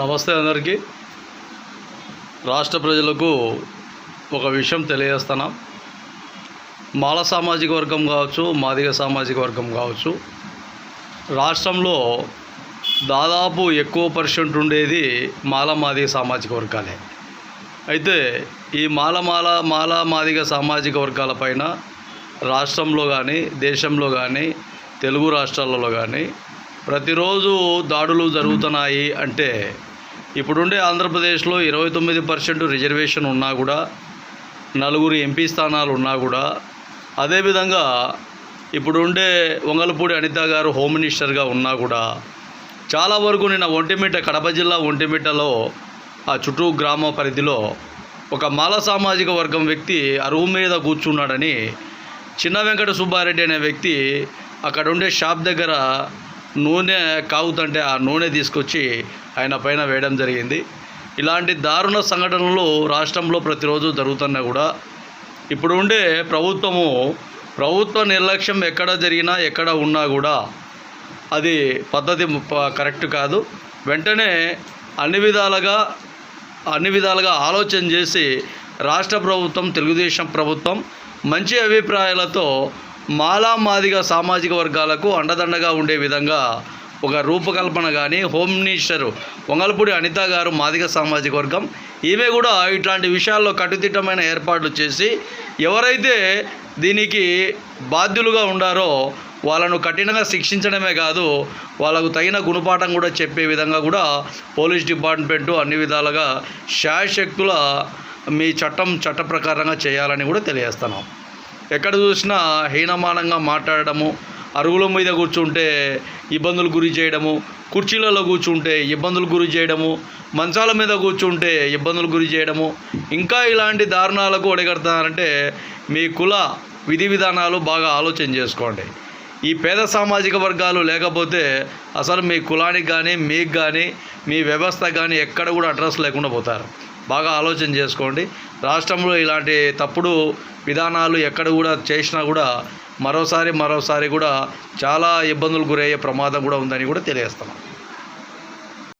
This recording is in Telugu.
నమస్తే అందరికీ. రాష్ట్ర ప్రజలకు ఒక విషయం తెలియజేస్తున్నాం మాల సామాజిక వర్గం కావచ్చు మాదిగ సామాజిక వర్గం కావచ్చు రాష్ట్రంలో దాదాపు ఎక్కువ పర్సెంట్ ఉండేది మాల మాదిగ సామాజిక వర్గాలే. అయితే ఈ మాల మాల మాల మాదిగ సామాజిక వర్గాలపైన రాష్ట్రంలో కానీ దేశంలో కానీ తెలుగు రాష్ట్రాలలో కానీ ప్రతిరోజు దాడులు జరుగుతున్నాయి అంటే ఇప్పుడుండే ఆంధ్రప్రదేశ్లో ఇరవై తొమ్మిది పర్సెంట్ రిజర్వేషన్ ఉన్నా కూడా నలుగురు ఎంపీ స్థానాలు ఉన్నా కూడా అదేవిధంగా ఇప్పుడుండే వంగలపూడి అనిత గారు హోమ్ మినిస్టర్గా ఉన్నా కూడా చాలా వరకు నిన్న ఒంటిమిట్ట కడప జిల్లా ఒంటిమిట్టలో ఆ చుట్టూ గ్రామ పరిధిలో ఒక మాల సామాజిక వర్గం వ్యక్తి అరువు మీద కూర్చున్నాడని చిన్న వెంకట సుబ్బారెడ్డి అనే వ్యక్తి అక్కడుండే షాప్ దగ్గర నూనె కాగుతుంటే ఆ నూనె తీసుకొచ్చి ఆయన పైన వేయడం జరిగింది. ఇలాంటి దారుణ సంఘటనలు రాష్ట్రంలో ప్రతిరోజు జరుగుతున్నా కూడా ఇప్పుడు ఉండే ప్రభుత్వము ప్రభుత్వ నిర్లక్ష్యం ఎక్కడ జరిగినా ఎక్కడ ఉన్నా కూడా అది పద్ధతి కరెక్ట్ కాదు. వెంటనే అన్ని విధాలుగా అన్ని విధాలుగా ఆలోచన చేసి రాష్ట్ర ప్రభుత్వం తెలుగుదేశం ప్రభుత్వం మంచి అభిప్రాయాలతో మాలా మాదిగ సామాజిక వర్గాలకు అండదండగా ఉండే విధంగా ఒక రూపకల్పన కానీ హోమ్ మినిస్టర్ వంగల్పూడి అనిత గారు మాదిగ సామాజిక వర్గం ఈమె కూడా ఇట్లాంటి విషయాల్లో కట్టుదిట్టమైన ఏర్పాట్లు చేసి ఎవరైతే దీనికి బాధ్యులుగా ఉండారో వాళ్ళను కఠినంగా శిక్షించడమే కాదు వాళ్ళకు తగిన గుణపాఠం కూడా చెప్పే విధంగా కూడా పోలీస్ డిపార్ట్మెంటు అన్ని విధాలుగా శాశక్తుల మీ చట్టం చట్ట ప్రకారంగా చేయాలని కూడా తెలియజేస్తున్నాం. ఎక్కడ చూసినా హీనమానంగా మాట్లాడడము అరుగుల మీద కూర్చుంటే ఇబ్బందులు గురి చేయడము కుర్చీలలో కూర్చుంటే ఇబ్బందులు గురి చేయడము మంచాల మీద కూర్చుంటే ఇబ్బందులు గురి చేయడము ఇంకా ఇలాంటి దారుణాలకు ఒడిగడుతున్నారంటే మీ కుల విధి విధానాలు బాగా ఆలోచన చేసుకోండి. ఈ పేద సామాజిక వర్గాలు లేకపోతే అసలు మీ కులానికి కానీ మీకు కానీ మీ వ్యవస్థ కానీ ఎక్కడ కూడా అడ్రస్ లేకుండా పోతారు. బాగా ఆలోచన చేసుకోండి. రాష్ట్రంలో ఇలాంటి తప్పుడు విధానాలు ఎక్కడ కూడా చేసినా కూడా మరోసారి మరోసారి కూడా చాలా ఇబ్బందులు గురయ్యే ప్రమాదం కూడా ఉందని కూడా తెలియజేస్తున్నాం.